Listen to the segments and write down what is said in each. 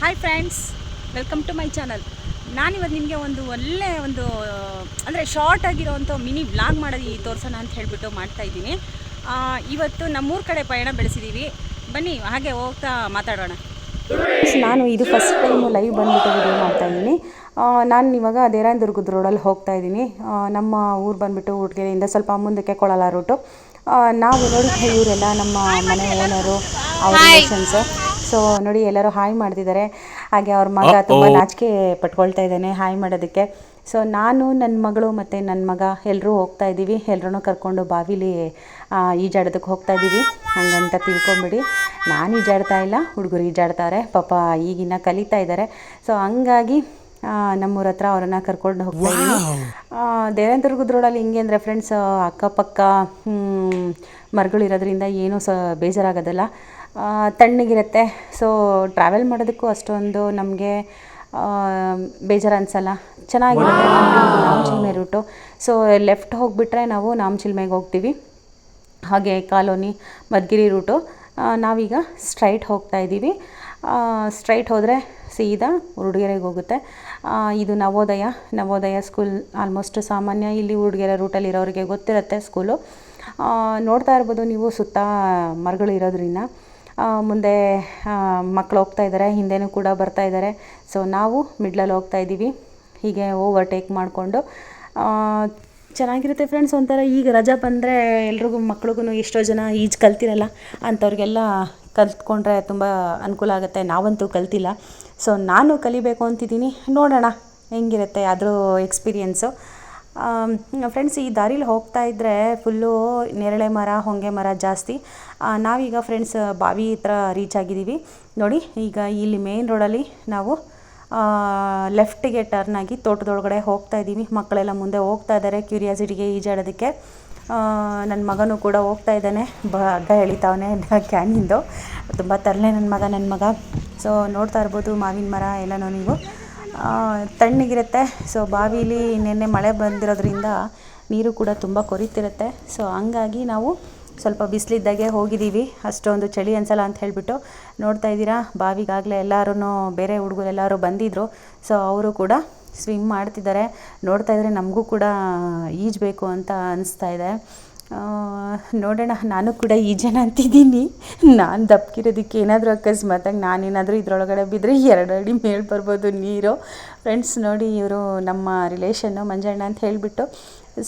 Hi friends welcome to my channel ನಾನಿವತ್ತು ನಿಮಗೆ ಒಂದು ಒಳ್ಳೆ ಒಂದು ಅಂದರೆ ಶಾರ್ಟ್ ಆಗಿರೋವಂಥ ಮಿನಿ ವ್ಲಾಗ್ ಮಾಡೋದು ಈ ತೋರಿಸೋಣ ಅಂತ ಹೇಳಿಬಿಟ್ಟು ಮಾಡ್ತಾ ಇದ್ದೀನಿ. ಇವತ್ತು ನಮ್ಮೂರ ಕಡೆ ಪಯಣ ಬೆಳೆಸಿದ್ದೀವಿ ಬನ್ನಿ ಹಾಗೆ ಹೋಗ್ತಾ ಮಾತಾಡೋಣ. ನಾನು ಇದು ಫಸ್ಟ್ ಟೈಮ್ ಲೈವ್ ಬಂದುಬಿಟ್ಟು ವಿಡಿಯೋ ಮಾಡ್ತಾ ಇದ್ದೀನಿ. ನಾನು ಇವಾಗ ದೇರಾಯನದುರ್ಗದ ರೋಡಲ್ಲಿ ಹೋಗ್ತಾ ಇದ್ದೀನಿ. ನಮ್ಮ ಊರು ಬಂದುಬಿಟ್ಟು ಊಟಗೆರೆಯಿಂದ ಸ್ವಲ್ಪ ಮುಂದಕ್ಕೆ ಕೊಳಲ ರೂಟು ನಾವು ನೋಡಿದ ಇವರೆಲ್ಲ ನಮ್ಮ ಮನೆ ಓನರು ಅವ್ರ ರಿಲೇಷನ್ಸು ಸೊ ನೋಡಿ ಎಲ್ಲರೂ ಹಾಯ್ ಮಾಡ್ತಿದ್ದಾರೆ. ಹಾಗೆ ಅವ್ರ ಮಗ ತುಂಬ ನಾಚಿಕೆ ಪಟ್ಕೊಳ್ತಾ ಇದ್ದಾನೆ ಹಾಯ್ ಮಾಡೋದಕ್ಕೆ. ಸೊ ನಾನು ನನ್ನ ಮಗಳು ಮತ್ತು ನನ್ನ ಮಗ ಎಲ್ಲರೂ ಹೋಗ್ತಾ ಇದ್ದೀವಿ. ಎಲ್ಲರೂ ಕರ್ಕೊಂಡು ಬಾವಿಲಿ ಈಜಾಡೋದಕ್ಕೆ ಹೋಗ್ತಾ ಇದ್ದೀವಿ. ಹಂಗಂತ ತಿಳ್ಕೊಂಬಿಡಿ. ನಾನು ಈಜಾಡ್ತಾ ಇಲ್ಲ ಹುಡುಗರು ಈಜಾಡ್ತಾರೆ. ಪಾಪ ಈಗಿನ ಕಲಿತಾ ಇದ್ದಾರೆ. ಸೊ ಹಂಗಾಗಿ ನಮ್ಮೂರ ಹತ್ರ ಅವ್ರನ್ನ ಕರ್ಕೊಂಡು ಹೋಗ್ತಾ ಇದ್ದೀನಿ. ರೋಡಲ್ಲಿ ಹಿಂಗೆ ಅಂದರೆ ಫ್ರೆಂಡ್ಸ್ ಅಕ್ಕಪಕ್ಕ ಮರಗಳಿರೋದ್ರಿಂದ ಏನೂ ಸ ಬೇಜಾರಾಗೋದಿಲ್ಲ. ತಣ್ಣಗಿರುತ್ತೆ. ಸೊ ಟ್ರಾವೆಲ್ ಮಾಡೋದಕ್ಕೂ ಅಷ್ಟೊಂದು ನಮಗೆ ಬೇಜಾರು ಅನಿಸಲ್ಲ ಚೆನ್ನಾಗಿರುತ್ತೆ ನಾಮಚಿಲ್ಮೆ ರೂಟು. ಸೊ ಲೆಫ್ಟ್ ಹೋಗಿಬಿಟ್ರೆ ನಾವು ನಾಮಚಿಲ್ಮೆಗೆ ಹೋಗ್ತೀವಿ. ಹಾಗೆ ಕಾಲೋನಿ, ಮದ್ಗಿರಿ ರೂಟು. ನಾವೀಗ ಸ್ಟ್ರೈಟ್ ಹೋಗ್ತಾ ಇದ್ದೀವಿ. ಸ್ಟ್ರೈಟ್ ಹೋದರೆ ಸೀದಾ ಉಡುಗೆರೆಗೆ ಹೋಗುತ್ತೆ. ಇದು ನವೋದಯ. ನವೋದಯ ಸ್ಕೂಲ್ ಆಲ್ಮೋಸ್ಟ್ ಸಾಮಾನ್ಯ ಇಲ್ಲಿ ಉಡುಗೆರೆ ರೂಟಲ್ಲಿ ಇರೋರಿಗೆ ಗೊತ್ತಿರುತ್ತೆ ಸ್ಕೂಲು ನೋಡ್ತಾ ಇರ್ಬೋದು ನೀವು ಸುತ್ತ ಮರಗಳು ಇರೋದ್ರಿಂದ ಮುಂದೆ ಮಕ್ಕಳು ಹೋಗ್ತಾ ಇದ್ದಾರೆ ಹಿಂದೆನೂ ಕೂಡ ಬರ್ತಾ ಇದ್ದಾರೆ ಸೊ ನಾವು ಮಿಡ್ಲಲ್ಲಿ ಹೋಗ್ತಾ ಇದ್ದೀವಿ. ಹೀಗೆ ಓವರ್ಟೇಕ್ ಮಾಡಿಕೊಂಡು ಚೆನ್ನಾಗಿರುತ್ತೆ ಫ್ರೆಂಡ್ಸ್ ಒಂಥರ. ಈಗ ರಜಾ ಬಂದರೆ ಎಲ್ರಿಗೂ ಮಕ್ಳಿಗೂ ಎಷ್ಟೋ ಜನ ಈಜು ಕಲ್ತಿರಲ್ಲ, ಅಂಥವ್ರಿಗೆಲ್ಲ ಕಲ್ತ್ಕೊಂಡ್ರೆ ತುಂಬ ಅನುಕೂಲ ಆಗುತ್ತೆ. ನಾವಂತೂ ಕಲ್ತಿಲ್ಲ. ಸೊ ನಾನು ಕಲಿಬೇಕು ಅಂತಿದ್ದೀನಿ. ನೋಡೋಣ ಹೆಂಗಿರುತ್ತೆ ಅದ್ರ ಎಕ್ಸ್ಪೀರಿಯೆನ್ಸು ಫ್ರೆಂಡ್ಸ್ ಈ ದಾರಿಲಿ ಹೋಗ್ತಾ ಇದ್ದರೆ ಫುಲ್ಲು ನೇರಳೆ ಮರ, ಹೊಂಗೆ ಮರ ಜಾಸ್ತಿ. ನಾವೀಗ ಫ್ರೆಂಡ್ಸ್ ಬಾವಿ ಹತ್ರ ರೀಚ್ ಆಗಿದ್ದೀವಿ. ನೋಡಿ, ಈಗ ಇಲ್ಲಿ ಮೇನ್ ರೋಡಲ್ಲಿ ನಾವು ಲೆಫ್ಟಿಗೆ ಟರ್ನ್ ಆಗಿ ತೋಟದೊಳಗಡೆ ಹೋಗ್ತಾ ಇದ್ದೀವಿ. ಮಕ್ಕಳೆಲ್ಲ ಮುಂದೆ ಹೋಗ್ತಾ ಇದ್ದಾರೆ ಕ್ಯೂರಿಯಾಸಿಟಿಗೆ ಈಜಾಡೋದಕ್ಕೆ. ನನ್ನ ಮಗನೂ ಕೂಡ ಹೋಗ್ತಾ ಇದ್ದಾನೆ. ಬ ಹಗ್ಗ ಎಳಿತಾವನೆ ಕ್ಯಾನಿಂದು ತುಂಬ ತರಲೆ ನನ್ನ ಮಗ ನನ್ನ ಮಗ. ಸೊ ನೋಡ್ತಾ ಇರ್ಬೋದು ಮಾವಿನ ಮರ ಎಲ್ಲನೂ ನೀವು. ತಣ್ಣಗಿರುತ್ತೆ. ಸೊ ಬಾವಿಲಿ ನಿನ್ನೆ ಮಳೆ ಬಂದಿರೋದ್ರಿಂದ ನೀರು ಕೂಡ ತುಂಬ ಕೊರಿತಿರುತ್ತೆ. ಸೊ ಹಂಗಾಗಿ ನಾವು ಸ್ವಲ್ಪ ಬಿಸಿಲಿದ್ದಾಗೆ ಹೋಗಿದ್ದೀವಿ. ಅಷ್ಟೊಂದು ಚಳಿ ಅನ್ಸಲ್ಲ ಅಂತ ಹೇಳಿಬಿಟ್ಟು ನೋಡ್ತಾ ಇದ್ದೀರಾ? ಬಾವಿಗಾಗಲೇ ಎಲ್ಲರೂ ಬೇರೆ ಹುಡುಗರು ಎಲ್ಲರೂ ಬಂದಿದ್ದರು ಸೊ ಅವರು ಕೂಡ ಸ್ವಿಮ್ ಮಾಡ್ತಿದ್ದಾರೆ. ನೋಡ್ತಾ ಇದ್ದರೆ ನಮಗೂ ಕೂಡ ಈಜಬೇಕು ಅಂತ ಅನಿಸ್ತಾ ಇದೆ. ನೋಡೋಣ, ನಾನು ಕೂಡ ಈಜೋಣ ಅಂತಿದ್ದೀನಿ. ನಾನು ದಪ್ಪಕಿರೋದಿಕ್ಕೆ ಏನಾದರೂ ಅಕಸ್ಮಾತಾಗಿ ನಾನೇನಾದರೂ ಇದರೊಳಗಡೆ ಬಿದ್ದರೆ ಎರಡು ಅಡಿ ಮೇಲೆ ಬರ್ಬೋದು ನೀರು. ಫ್ರೆಂಡ್ಸ್ ನೋಡಿ ಇವರು ನಮ್ಮ ರಿಲೇಷನ್ನು ಮಂಜಣ್ಣ ಅಂತ ಹೇಳಿಬಿಟ್ಟು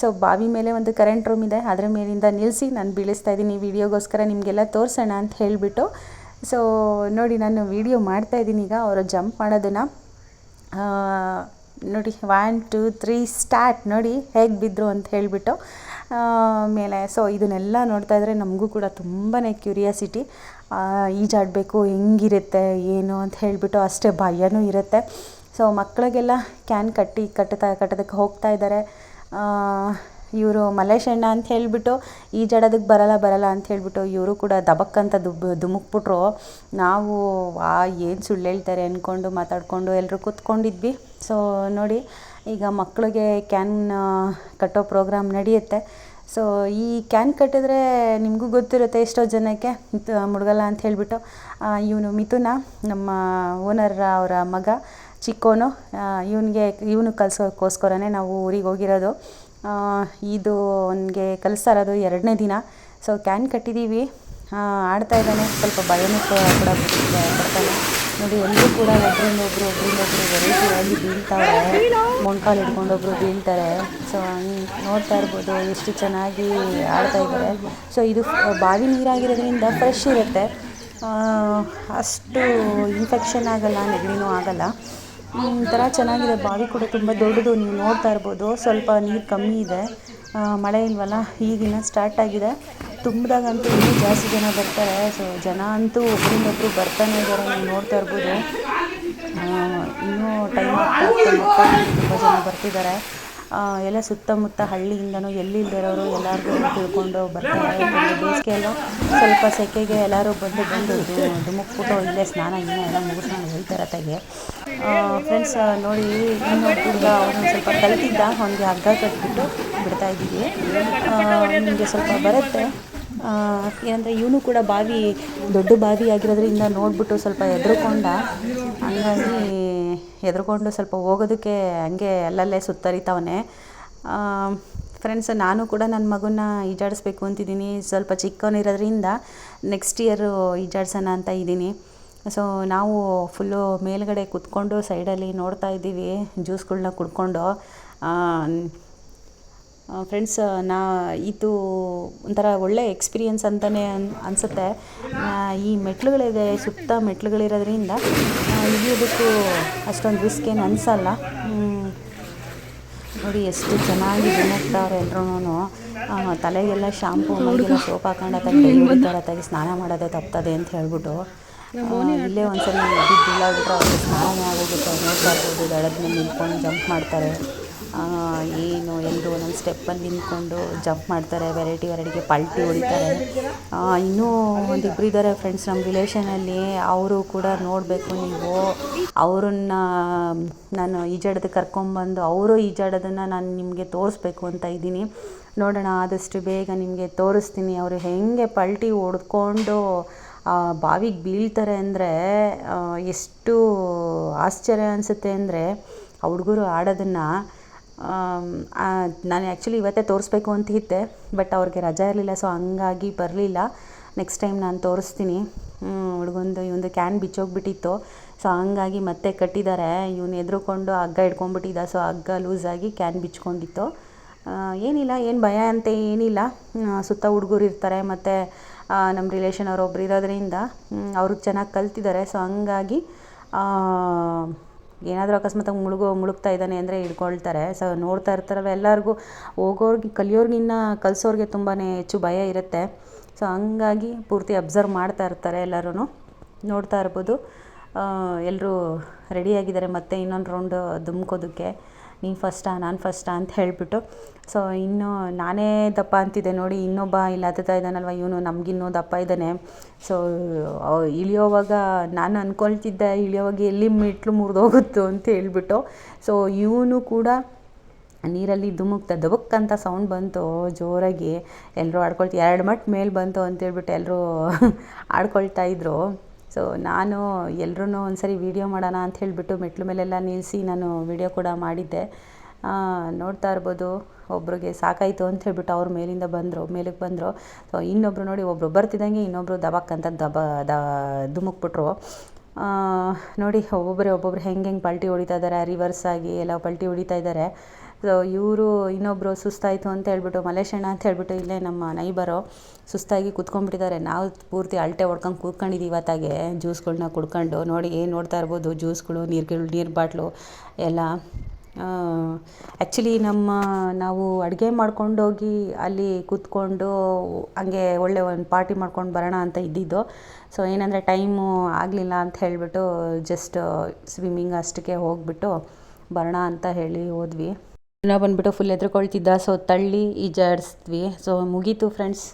ಸೊ ಬಾವಿ ಮೇಲೆ ಒಂದು ಕರೆಂಟ್ ರೂಮ್ ಇದೆ. ಅದರ ಮೇಲಿಂದ ನಿಲ್ಲಿಸಿ ನಾನು ಬೀಳಿಸ್ತಾ ಇದ್ದೀನಿ. ವಿಡಿಯೋಗೋಸ್ಕರ ನಿಮಗೆಲ್ಲ ತೋರಿಸೋಣ ಅಂತ ಹೇಳಿಬಿಟ್ಟು ಸೊ ನೋಡಿ ನಾನು ವಿಡಿಯೋ ಮಾಡ್ತಾ ಇದ್ದೀನಿ ಈಗ. ಅವರು ಜಂಪ್ ಮಾಡೋದನ್ನು. ನೋಡಿ ಒನ್ ಟೂ ತ್ರೀ ಸ್ಟಾರ್ಟ್ ನೋಡಿ ಹೇಗೆ ಬಿದ್ದರು ಅಂತ ಹೇಳಿಬಿಟ್ಟು ಮೇಲೆ. ಸೊ ಇದನ್ನೆಲ್ಲ ನೋಡ್ತಾ ಇದ್ದರೆ ನಮಗೂ ಕೂಡ ತುಂಬಾ ಕ್ಯೂರಿಯಾಸಿಟಿ ಈಜಾಡಬೇಕು ಹೆಂಗಿರುತ್ತೆ, ಏನು ಅಂತ ಹೇಳಿಬಿಟ್ಟು ಅಷ್ಟೇ ಭಯನೂ ಇರುತ್ತೆ. ಸೊ ಮಕ್ಕಳಿಗೆಲ್ಲ ಕ್ಯಾನ್ ಕಟ್ಟಿ ಕಟ್ಟುತ್ತಾ ಕಟ್ಟೋದಕ್ಕೆ ಹೋಗ್ತಾ ಇದ್ದಾರೆ. ಇವರು ಮಲೇಶಣ್ಣ ಅಂತ ಹೇಳಿಬಿಟ್ಟು ಈಜಾಡೋದಕ್ಕೆ ಬರಲ್ಲ ಬರಲ್ಲ ಅಂತ ಹೇಳಿಬಿಟ್ಟು ಇವರು ಕೂಡ ದಬಕ್ಕಂತ ದುಬ್ ಧುಮುಕ್ಬಿಟ್ರು. ನಾವು ವಾ ಏನು ಸುಳ್ಳು ಹೇಳ್ತಾರೆ? ಅಂದ್ಕೊಂಡು ಮಾತಾಡಿಕೊಂಡು ಎಲ್ಲರೂ ಕೂತ್ಕೊಂಡಿದ್ವಿ. ಸೊ ನೋಡಿ ಈಗ ಮಕ್ಕಳಿಗೆ ಕ್ಯಾನ್ ಕಟ್ಟೋ ಪ್ರೋಗ್ರಾಮ್ ನಡೆಯುತ್ತೆ. ಸೊ ಈ ಕ್ಯಾನ್ ಕಟ್ಟಿದ್ರೆ ನಿಮಗೂ ಗೊತ್ತಿರುತ್ತೆ ಎಷ್ಟೋ ಜನಕ್ಕೆ ಮುಡ್ಗಲ್ಲ ಅಂತ ಹೇಳಿಬಿಟ್ಟು. ಇವನು ಮಿಥುನ ನಮ್ಮ ಓನರ್ ಅವರ ಮಗ ಚಿಕ್ಕೋನು ಇವನಿಗೆ ಇವನು ಕಲ್ಸೋಕ್ಕೋಸ್ಕರನೇ ನಾವು ಊರಿಗೆ ಹೋಗಿರೋದು. ಆ, ಇದು ಅವನಿಗೆ ಕಲಿಸ್ತಾ ಇರೋದು ಎರಡನೇ ದಿನ. ಸೊ ಕ್ಯಾನ್ ಕಟ್ಟಿದ್ದೀವಿ ಆಡ್ತಾ ಇದ್ದಾನೆ. ಸ್ವಲ್ಪ ಭಯನೂ ಕೂಡ ಬರ್ತಾನೆ. ನೋಡಿ ಎಲ್ಲರೂ ಕೂಡ ಒಬ್ಬರಿಂದ ಒಬ್ಬರು ಒಬ್ಬರಿಂದ ಒಬ್ಬರು ವೆರೈಟಿಯಾಗಿ ಬೀಳ್ತಾವೆ ಮೊಣಕಾಲು ಹಿಡ್ಕೊಂಡು ಒಬ್ಬರು ಬೀಳ್ತಾರೆ ಸೊ ನೋಡ್ತಾ ಇರ್ಬೋದು ಎಷ್ಟು ಚೆನ್ನಾಗಿ ಆಡ್ತಾ ಇದ್ದಾರೆ. ಸೊ ಇದು ಬಾವಿ ನೀರಾಗಿರೋದ್ರಿಂದ ಫ್ರೆಶ್ ಇರುತ್ತೆ. ಅಷ್ಟು ಇನ್ಫೆಕ್ಷನ್ ಆಗಲ್ಲ, ನೆಗಡಿನೂ ಆಗಲ್ಲ. ಒಂಥರ ಚೆನ್ನಾಗಿದೆ. ಬಾವಿ ಕೂಡ ತುಂಬ ದೊಡ್ಡದು. ನೀವು ನೋಡ್ತಾ ಇರ್ಬೋದು. ಸ್ವಲ್ಪ ನೀರು ಕಮ್ಮಿ ಇದೆ. ಮಳೆ ಇಲ್ವಲ್ಲ? ಈಗಿನ ಸ್ಟಾರ್ಟ್ ಆಗಿದೆ. ತುಂಬಿದಾಗಂತೂ ಇನ್ನೂ ಜಾಸ್ತಿ ಜನ ಬರ್ತಾರೆ. ಸೊ ಜನ ಅಂತೂ ಒಬ್ಬರಿಂದೊಬ್ಬರು ಬರ್ತಾನೆ ಇದ್ದಾರೆ. ನೀವು ನೋಡ್ತಾ ಇರ್ಬೋದು. ಇನ್ನೂ ಟೈಮ್ ತುಂಬ ಜನ ಬರ್ತಿದ್ದಾರೆ. ಎಲ್ಲ ಸುತ್ತಮುತ್ತ ಹಳ್ಳಿಯಿಂದನೂ ಎಲ್ಲಿ ಇಲ್ದಿರೋರು ಎಲ್ಲರಿಗೂ ತಿಳ್ಕೊಂಡು ಬರ್ತಾರೆ. ಬೇಸಿಗೆಯಲ್ಲೂ ಸ್ವಲ್ಪ ಸೆಕೆಗೆ ಎಲ್ಲರೂ ಬಂದು ಬಂದು ಧುಮುಕ್ಬಿಟ್ಟು ಇಲ್ಲೇ ಸ್ನಾನ ಇನ್ನೂ ಎಲ್ಲ ಮುಗಿಸ್ಕೊಂಡು ಹೇಳ್ತಾರೆ ತೆಗೆ ಫ್ರೆಂಡ್ಸ್ ನೋಡಿ, ಇನ್ನು ಹುಡುಗ ಅವನು ಸ್ವಲ್ಪ ಕಲಿತಿದ್ದ, ಅವನಿಗೆ ಹಗ್ಗ ಕಟ್ಬಿಟ್ಟು ಬಿಡ್ತಾ ಇದ್ದೀವಿ. ನಿಮಗೆ ಸ್ವಲ್ಪ ಬರುತ್ತೆ. ಏನಂದರೆ ಇವನು ಕೂಡ ಬಾವಿ, ದೊಡ್ಡ ಬಾವಿ ಆಗಿರೋದ್ರಿಂದ ನೋಡಿಬಿಟ್ಟು ಸ್ವಲ್ಪ ಹೆದ್ರುಕೊಂಡ. ಹಂಗಾಗಿ ಹೆದ್ರುಕೊಂಡು ಸ್ವಲ್ಪ ಹೋಗೋದಕ್ಕೆ ಹಂಗೆ ಅಲ್ಲಲ್ಲೇ ಸುತ್ತರಿತಾವನೆ. ಫ್ರೆಂಡ್ಸ್ ನಾನು ಕೂಡ ನನ್ನ ಮಗುನ ಈಜಾಡಿಸ್ಬೇಕು ಅಂತಿದ್ದೀನಿ. ಸ್ವಲ್ಪ ಚಿಕ್ಕವನಿರೋದ್ರಿಂದ ನೆಕ್ಸ್ಟ್ ಇಯರು ಈಜಾಡ್ಸೋಣ ಅಂತ ಇದ್ದೀನಿ. ಸೊ ನಾವು ಫುಲ್ಲು ಮೇಲ್ಗಡೆ ಕೂತ್ಕೊಂಡು ಸೈಡಲ್ಲಿ ನೋಡ್ತಾ ಇದ್ದೀವಿ ಜ್ಯೂಸ್ಗಳನ್ನ ಕುಡ್ಕೊಂಡು. ಫ್ರೆಂಡ್ಸ್ ನಾ ಇದು ಒಂಥರ ಒಳ್ಳೆ ಎಕ್ಸ್ಪೀರಿಯನ್ಸ್ ಅಂತಲೇ ಅನ್ ಅನಿಸುತ್ತೆ. ಈ ಮೆಟ್ಲುಗಳಿದೆ ಸುತ್ತ ಮೆಟ್ಲುಗಳಿರೋದ್ರಿಂದ ಇಳಿಯೋದಕ್ಕೂ ಅಷ್ಟೊಂದು ರಿಸ್ಕ್ ಏನು ಅನಿಸಲ್ಲ ನೋಡಿ ಎಷ್ಟು ಚೆನ್ನಾಗಿ ಧುಮುಕ್ತಾವ್ರೆ ಎಲ್ರೂ ತಲೆಗೆಲ್ಲ ಶಾಂಪು ಮೈಗೆಲ್ಲ ಸೋಪ್ ಹಾಕೊಂಡು ತಗೊಂಡು ಸ್ನಾನ ಮಾಡೋದೇ ತಪ್ತದೆ ಅಂತ ಹೇಳ್ಬಿಟ್ಟು. ಇಲ್ಲೇ ಒಂದ್ಸರಿ ಬಿದ್ದಿಲ್ಲ ಬಿಟ್ಟರೆ ಅವ್ರಿಗೆ ಸ್ನಾನ ಆಗೋಗುತ್ತೆ, ನೋಡ್ತಾ ಇರ್ಬೋದು ನಿಂತ್ಕೊಂಡು ಜಂಪ್ ಮಾಡ್ತಾರೆ. ಏನು ಎಲ್ಲರೂ ಒಂದೊಂದು ಸ್ಟೆಪ್ಪಲ್ಲಿ ನಿಂತ್ಕೊಂಡು ಜಂಪ್ ಮಾಡ್ತಾರೆ ವೆರೈಟಿ ವೆರೈಟಿಗೆ ಪಲ್ಟಿ ಹೊಡಿತಾರೆ. ಇನ್ನೂ ಒಂದಿಬ್ರು ಇದ್ದಾರೆ ಫ್ರೆಂಡ್ಸ್ ನಮ್ಮ ರಿಲೇಷನಲ್ಲಿ ಅವರು ಕೂಡ ನೋಡಬೇಕು ನೀವು. ಅವ್ರನ್ನ, ನಾನು ಈಜಾಡೋದಕ್ಕೆ ಕರ್ಕೊಂಬಂದು ಅವರು ಈಜಾಡೋದನ್ನು ನಾನು ನಿಮಗೆ ತೋರಿಸ್ಬೇಕು ಅಂತ ಇದ್ದೀನಿ. ನೋಡೋಣ, ಆದಷ್ಟು ಬೇಗ ನಿಮಗೆ ತೋರಿಸ್ತೀನಿ, ಅವರು ಹೇಗೆ ಪಲ್ಟಿ ಹೊಡ್ಕೊಂಡು ಬಾವಿಗೆ ಬೀಳ್ತಾರೆ ಅಂದರೆ ಎಷ್ಟು ಆಶ್ಚರ್ಯ ಅನಿಸುತ್ತೆ ಅಂದರೆ ಆ ಹುಡುಗರು ಆಡೋದನ್ನು ನಾನು ಆ್ಯಕ್ಚುಲಿ ಇವತ್ತೇ ತೋರಿಸ್ಬೇಕು ಅಂತ ಇದ್ದೆ ಬಟ್ ಅವ್ರಿಗೆ ರಜೆ ಇರಲಿಲ್ಲ ಸೊ ಹಂಗಾಗಿ ಬರಲಿಲ್ಲ. ನೆಕ್ಸ್ಟ್ ಟೈಮ್ ನಾನು ತೋರಿಸ್ತೀನಿ. ಹುಡುಗಂದು ಇವೊಂದು ಕ್ಯಾನ್ ಬಿಚ್ಚೋಗ್ಬಿಟ್ಟಿತ್ತು. ಸೊ ಹಂಗಾಗಿ ಮತ್ತೆ ಕಟ್ಟಿದ್ದಾರೆ ಇವನು ಎದ್ರುಕೊಂಡು ಹಗ್ಗ ಹಿಡ್ಕೊಂಬಿಟ್ಟಿದ್ದ ಸೊ ಹಗ್ಗ ಲೂಸಾಗಿ ಕ್ಯಾನ್ ಬಿಚ್ಕೊಂಡಿತ್ತು. ಏನಿಲ್ಲ ಏನು ಭಯ ಅಂತ ಏನಿಲ್ಲ. ಆ, ಸುತ್ತ ಹುಡುಗರು ಇರ್ತಾರೆ ಮತ್ತು ನಮ್ಮ ರಿಲೇಷನ್ ಅವ್ರು ಒಬ್ರು ಇರೋದ್ರಿಂದ ಅವರು ಚೆನ್ನಾಗಿ ಕಲ್ತಿದ್ದಾರೆ ಸೊ ಹಂಗಾಗಿ ಏನಾದರೂ ಅಕಸ್ಮಾತಾಗಿ ಮುಳುಗೋ, ಮುಳುಗ್ತಾ ಇದ್ದಾನೆ ಅಂದರೆ ಹಿಡ್ಕೊಳ್ತಾರೆ. ಸೊ ನೋಡ್ತಾ ಇರ್ತಾರಲ್ಲ ಎಲ್ಲರಿಗೂ. ಹೋಗೋರ್ಗೆ ಕಲಿಯೋರ್ಗಿನ್ನ ಕಲಿಸೋರ್ಗೆ ತುಂಬಾ ಹೆಚ್ಚು ಭಯ ಇರುತ್ತೆ. ಸೊ ಹಂಗಾಗಿ ಪೂರ್ತಿ ಅಬ್ಸರ್ವ್ ಮಾಡ್ತಾ ಇರ್ತಾರೆ ಎಲ್ಲರೂ ನೋಡ್ತಾ ಇರ್ಬೋದು. ಎಲ್ಲರೂ ರೆಡಿಯಾಗಿದ್ದಾರೆ ಮತ್ತೆ ಇನ್ನೊಂದು ರೌಂಡ್ ಧುಮ್ಕೋದಕ್ಕೆ ನೀನು ಫಸ್ಟಾ ನಾನು ಫಸ್ಟಾ ಅಂತ ಹೇಳಿಬಿಟ್ಟು. ಸೊ ಇನ್ನು ನಾನೇ ದಪ್ಪ ಅಂತಿದ್ದೆ ನೋಡಿ, ಇನ್ನೊಬ್ಬ ಇಲ್ಲ ಹತ್ತುತ್ತಾ ಇದ್ದಾನಲ್ವ ಇವನು, ನಮಗಿನ್ನೂ ದಪ್ಪ ಇದ್ದಾನೆ. ಸೊ ಇಳಿಯೋವಾಗ ನಾನು ಅಂದ್ಕೊಳ್ತಿದ್ದೆ ಇಳಿಯೋವಾಗ ಎಲ್ಲಿ ಮೆಟ್ಲು ಮುರಿದೋಗುತ್ತೋ ಅಂತ ಹೇಳ್ಬಿಟ್ಟು. ಸೊ ಇವನು ಕೂಡ ನೀರಲ್ಲಿ ಧುಮುಕ್ತ ದಬಕ್ ಅಂತ ಸೌಂಡ್ ಬಂತು ಜೋರಾಗಿ. ಎಲ್ಲರೂ ಆಡ್ಕೊಳ್ತಿ, ಎರಡು ಮಟ್ಟ ಮೇಲೆ ಬಂತು ಅಂತೇಳ್ಬಿಟ್ಟು ಎಲ್ಲರೂ ಆಡ್ಕೊಳ್ತಾ ಇದ್ರು. ಸೊ ನಾನು ಎಲ್ರೂ ಒಂದ್ಸರಿ ವೀಡಿಯೋ ಮಾಡೋಣ ಅಂತ ಹೇಳಿಬಿಟ್ಟು ಮೆಟ್ಲು ಮೇಲೆಲ್ಲ ನಿಲ್ಲಿಸಿ ನಾನು ವೀಡಿಯೋ ಕೂಡ ಮಾಡಿದ್ದೆ. ನೋಡ್ತಾ ಇರ್ಬೋದು, ಒಬ್ರಿಗೆ ಸಾಕಾಯಿತು ಅಂತ ಹೇಳ್ಬಿಟ್ಟು ಅವ್ರ ಮೇಲಿಂದ ಬಂದರು ಮೇಲಕ್ಕೆ ಬಂದರು. ಸೊ ಇನ್ನೊಬ್ರು ನೋಡಿ ಒಬ್ಬರು ಬರ್ತಿದ್ದಂಗೆ ಇನ್ನೊಬ್ರು ದಬಕ್ ಅಂತ ದಬ, ದ, ಧುಮುಕ್ಬಿಟ್ರು. ನೋಡಿ ಒಬ್ಬೊಬ್ಬರೇ ಒಬ್ಬೊಬ್ರು ಹೆಂಗೆ ಹೆಂಗೆ ಪಲ್ಟಿ ಹೊಡಿತಾ ಇದ್ದಾರೆ ರಿವರ್ಸ್ ಆಗಿ ಎಲ್ಲ ಪಲ್ಟಿ ಹೊಡಿತಾ ಇದ್ದಾರೆ ಸೊ ಇವರು ಇನ್ನೊಬ್ಬರು ಸುಸ್ತಾಯಿತು ಅಂತ ಹೇಳ್ಬಿಟ್ಟು ಮಲೇಶಣ್ಣ ಅಂತ ಹೇಳ್ಬಿಟ್ಟು ಇಲ್ಲೇ ನಮ್ಮ ನೈಬರು. ಸುಸ್ತಾಗಿ ಕೂತ್ಕೊಂಡ್ಬಿಟ್ಟಿದ್ದಾರೆ. ನಾವು ಪೂರ್ತಿ ಅಲ್ಟೆ ಹೊಡ್ಕೊಂಡು ಕೂತ್ಕೊಂಡಿದ್ದೀವಿ ಇವತ್ತಾಗೆ. ಜ್ಯೂಸ್ಗಳನ್ನ ಕುಡ್ಕೊಂಡು ನೋಡಿ ಏನು ನೋಡ್ತಾ ಇರ್ಬೋದು. ಜ್ಯೂಸ್ಗಳು, ನೀರುಗಳು, ನೀರು ಬಾಟ್ಲು ಎಲ್ಲ. ಆ್ಯಕ್ಚುಲಿ ನಮ್ಮ ನಾವು ಅಡುಗೆ ಮಾಡ್ಕೊಂಡೋಗಿ ಅಲ್ಲಿ ಕೂತ್ಕೊಂಡು ಹಂಗೆ ಒಳ್ಳೆ ಒಂದು ಪಾರ್ಟಿ ಮಾಡ್ಕೊಂಡು ಬರೋಣ ಅಂತ ಇದ್ದಿದ್ದು. ಸೊ ಏನಂದರೆ ಟೈಮು ಆಗಲಿಲ್ಲ ಅಂತ ಹೇಳಿಬಿಟ್ಟು ಜಸ್ಟ್ ಸ್ವಿಮ್ಮಿಂಗ್ ಅಷ್ಟಕ್ಕೆ ಹೋಗ್ಬಿಟ್ಟು ಬರೋಣ ಅಂತ ಹೇಳಿ ಹೋದ್ವಿ. ನಾವು ಬಂದುಬಿಟ್ಟು ಫುಲ್ ಎದ್ರುಕೊಳ್ತಿದ್ದ ಸೊ ತಳ್ಳಿ ಈಜಾಡಿಸಿದ್ವಿ. ಸೊ ಮುಗೀತು ಫ್ರೆಂಡ್ಸ್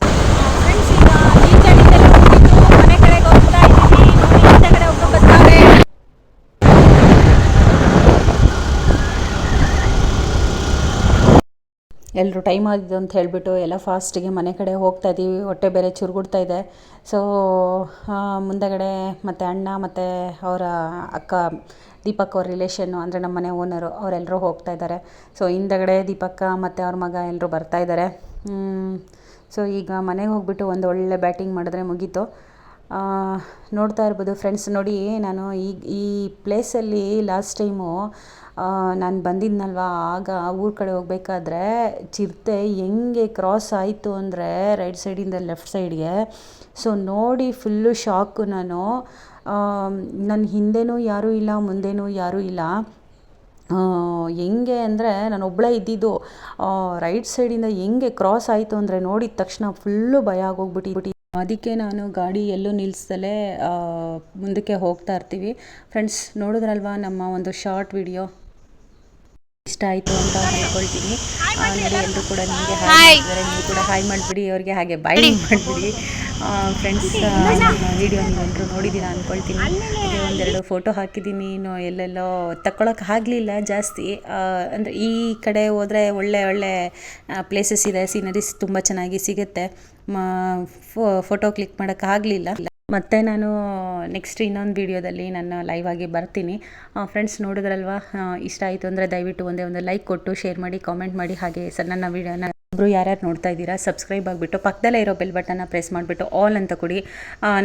ಫ್ರೆಂಡ್ಸ್ ಈಗ ಈಜಾಡಿದ್ದೆಲ್ಲ ಮುಗೀತು ಮನೆ ಕಡೆಗೆ ಹೋಗ್ತಾ ಇದ್ದೀವಿ ನೋಡಿ ಈಚೆ ಕಡೆ ಒಬ್ರು ಬರ್ತಾರೆ ಎಲ್ಲರೂ ಟೈಮ್ ಆಗಿದೆ ಅಂತ ಹೇಳಿಬಿಟ್ಟು ಎಲ್ಲ ಫಾಸ್ಟಿಗೆ ಮನೆ ಕಡೆ ಹೋಗ್ತಾ ಇದ್ದೀವಿ. ಹೊಟ್ಟೆ ಬೇರೆ ಚುರುಗುಡ್ತಾ ಇದೆ. ಸೊ ಮುಂದಗಡೆ ಮತ್ತು ಅಣ್ಣ ಮತ್ತು ಅವರ ಅಕ್ಕ, ದೀಪಕ್ ಅವ್ರ ರಿಲೇಷನ್ನು ಅಂದರೆ ನಮ್ಮ ಮನೆ ಓನರು ಅವರೆಲ್ಲರೂ ಹೋಗ್ತಾ ಇದ್ದಾರೆ. ಸೊ ಹಿಂದಗಡೆ ದೀಪಕ್ಕ ಮತ್ತು ಅವ್ರ ಮಗ ಎಲ್ಲರೂ ಬರ್ತಾ ಇದ್ದಾರೆ. ಸೊ ಈಗ ಮನೆಗೆ ಹೋಗ್ಬಿಟ್ಟು ಒಂದು ಒಳ್ಳೆ ಬ್ಯಾಟಿಂಗ್ ಮಾಡಿದ್ರೆ ಮುಗೀತು. ನೋಡ್ತಾ ಇರ್ಬೋದು ಫ್ರೆಂಡ್ಸ್ ನೋಡಿ, ನಾನು ಈ ಈ ಪ್ಲೇಸಲ್ಲಿ ಲಾಸ್ಟ್ ಟೈಮು ನಾನು ಬಂದಿದ್ನಲ್ವ, ಆಗ ಊರ ಕಡೆ ಹೋಗ್ಬೇಕಾದ್ರೆ ಚಿರತೆ ಹೆಂಗೆ ಕ್ರಾಸ್ ಆಯಿತು ಅಂದರೆ ರೈಟ್ ಸೈಡಿಂದ ಲೆಫ್ಟ್ ಸೈಡ್ಗೆ ಸೊ ನೋಡಿ ಫುಲ್ಲು ಶಾಕು ನಾನು. ನನ್ನ ಹಿಂದೆನೂ ಯಾರೂ ಇಲ್ಲ, ಮುಂದೆನೂ ಯಾರೂ ಇಲ್ಲ. ಹೆಂಗೆ ಅಂದರೆ ನಾನು ಒಬ್ಬಳೇ ಇದ್ದಿದ್ದು ರೈಟ್ ಸೈಡಿಂದ ಹೆಂಗೆ ಕ್ರಾಸ್ ಆಯಿತು ಅಂದರೆ ನೋಡಿದ ತಕ್ಷಣ ಫುಲ್ಲು ಭಯ ಆಗೋಗ್ಬಿಟ್ಟು ಅದಕ್ಕೆ ನಾನು ಗಾಡಿ ಎಲ್ಲೂ ನಿಲ್ಲಿಸ್ದಲೇ ಮುಂದಕ್ಕೆ ಹೋಗ್ತಾ ಇರ್ತೀವಿ. ಫ್ರೆಂಡ್ಸ್ ನೋಡಿದ್ರಲ್ವಾ ನಮ್ಮ ಒಂದು ಶಾರ್ಟ್ ವಿಡಿಯೋ ಇಷ್ಟ ಆಯಿತು ಅಂತ ಅಂದ್ಕೊಳ್ತೀನಿ ನೋಡಿ ಎಲ್ಲರೂ ಕೂಡ ನಿಮಗೆ ಹಾಯ್ ನೀವು ಕೂಡ ಹಾಯ್ ಮಾಡಿಬಿಡಿ ಅವ್ರಿಗೆ ಹಾಗೆ ಬಾಯ್ ಮಾಡಿಬಿಡಿ. ಫ್ರೆಂಡ್ಸ್ ವಿಡಿಯೋ ನೀವೆಲ್ಲರೂ ನೋಡಿದ್ದೀರಾ ಅಂದ್ಕೊಳ್ತೀನಿ ಹಾಗೆ ಒಂದೆರಡು ಫೋಟೋ ಹಾಕಿದ್ದೀನಿ. ಇನ್ನು ಎಲ್ಲೆಲ್ಲೋ ತಗೊಳಕ್ಕೆ ಆಗಲಿಲ್ಲ ಜಾಸ್ತಿ. ಅಂದರೆ ಈ ಕಡೆ ಹೋದರೆ ಒಳ್ಳೆ ಒಳ್ಳೆ ಪ್ಲೇಸಸ್ ಇದೆ. ಸೀನರೀಸ್ ತುಂಬ ಚೆನ್ನಾಗಿ ಸಿಗುತ್ತೆ. ಫೋಟೋ ಕ್ಲಿಕ್ ಮಾಡೋಕ್ಕಾಗಲಿಲ್ಲ. ಮತ್ತೆ ನಾನು ನೆಕ್ಸ್ಟ್ ಇನ್ನೊಂದು ವಿಡಿಯೋದಲ್ಲಿ ನನ್ನ ಲೈವ್ ಆಗಿ ಬರ್ತೀನಿ. ಫ್ರೆಂಡ್ಸ್ ನೋಡಿದ್ರಲ್ವಾ? ಇಷ್ಟ ಆಯಿತು ಅಂದರೆ ದಯವಿಟ್ಟು ಒಂದೇ ಒಂದು ಲೈಕ್ ಕೊಟ್ಟು ಶೇರ್ ಮಾಡಿ ಕಾಮೆಂಟ್ ಮಾಡಿ. ಹಾಗೆ ಸರ್ ನನ್ನ ವಿಡಿಯೋನ ಒಬ್ಬರು ಯಾರ್ಯಾರು ನೋಡ್ತಾ ಇದ್ದೀರಾ ಸಬ್ಸ್ಕ್ರೈಬ್ ಆಗಿಬಿಟ್ಟು ಪಕ್ಕದಲ್ಲೇ ಇರೋ ಬೆಲ್ ಬಟನ್ನ ಪ್ರೆಸ್ ಮಾಡಿಬಿಟ್ಟು ಆಲ್ ಅಂತ ಕೊಡಿ.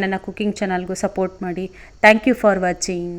ನನ್ನ ಕುಕ್ಕಿಂಗ್ ಚಾನಲ್ಗೂ ಸಪೋರ್ಟ್ ಮಾಡಿ. Thank you for watching